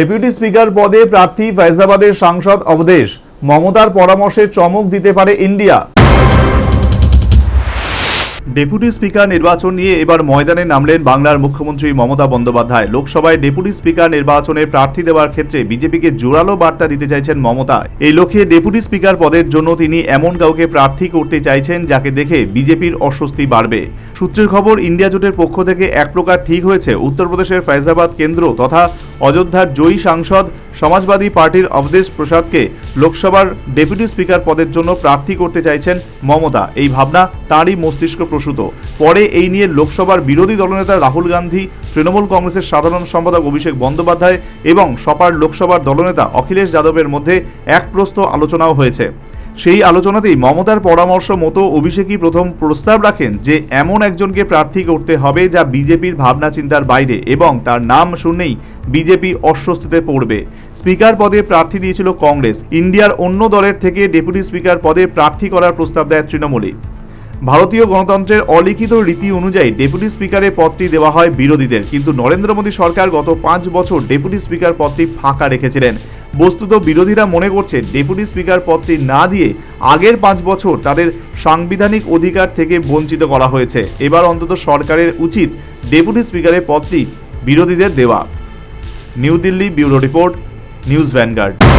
Deputy speaker পদে প্রার্থী ফৈজাবাদের সাংসদ অবদেশ মমতার পরামর্শে চমক দিতে পারে ইন্ডিয়া। ডেপুটি স্পিকার নির্বাচন নিয়ে এবার ময়দানে নামলেন বাংলার মুখ্যমন্ত্রী মমতা বন্দ্যোপাধ্যায়। লোকসভায় ডেপুটি স্পিকার নির্বাচনে প্রার্থী দেওয়ার ক্ষেত্রে বিজেপিকে জোরালো বার্তা দিতে চাইছেন মমতা। এই লক্ষ্যে ডেপুটি স্পিকার পদের জন্য তিনি এমন কাউকে প্রার্থী করতে চাইছেন যাকে দেখে বিজেপির অস্বস্তি বাড়বে। সূত্রের খবর, ইন্ডিয়া জোটের পক্ষ থেকে এক প্রকার ঠিক হয়েছে। উত্তরপ্রদেশের ফৈজাবাদ কেন্দ্র তথা অযোধ্যার জয়ী সাংসদ সমাজবাদী পার্টির অবদেশ প্রসাদকে লোকসভার ডেপুটি স্পিকার পদের জন্য প্রার্থী করতে চাইছেন মমতা। এই ভাবনা তাঁরই মস্তিষ্ক প্রসূত। পরে এই নিয়ে লোকসভার বিরোধী দলনেতা রাহুল গান্ধী, তৃণমূল কংগ্রেসের সাধারণ সম্পাদক অভিষেক বন্দ্যোপাধ্যায় এবং সপার লোকসভার দলনেতা অখিলেশ যাদবের মধ্যে এক প্রস্ত আলোচনাও হয়েছে। সেই আলোচনাতেই মমতার পরামর্শ মতো অভিষেকই প্রথম প্রস্তাব রাখেন যে এমন একজনকে প্রার্থী করতে হবে যা বিজেপির ভাবনা চিন্তার বাইরে এবং তার নাম শুনলেই বিজেপি অস্বস্তিতে পড়বে। স্পিকার পদে প্রার্থী দিয়েছিল কংগ্রেস। ইন্ডিয়ার অন্য দলের থেকে ডেপুটি স্পিকার পদে প্রার্থী করার প্রস্তাব দেয় তৃণমূলে। ভারতীয় গণতন্ত্রের অলিখিত রীতি অনুযায়ী ডেপুটি স্পিকারের পদটি দেওয়া হয় বিরোধীদের। কিন্তু নরেন্দ্র মোদী সরকার গত পাঁচ বছর ডেপুটি স্পিকার পদটি ফাঁকা রেখেছিলেন। বস্তুত বিরোধীরা মনে করছে ডেপুটি স্পিকার পদটি না দিয়ে আগের পাঁচ বছর তাদের সাংবিধানিক অধিকার থেকে বঞ্চিত করা হয়েছে। এবার অন্তত সরকারের উচিত ডেপুটি স্পিকারের পদটি বিরোধীদের দেওয়া। New Delhi bureau report, news Vanguard.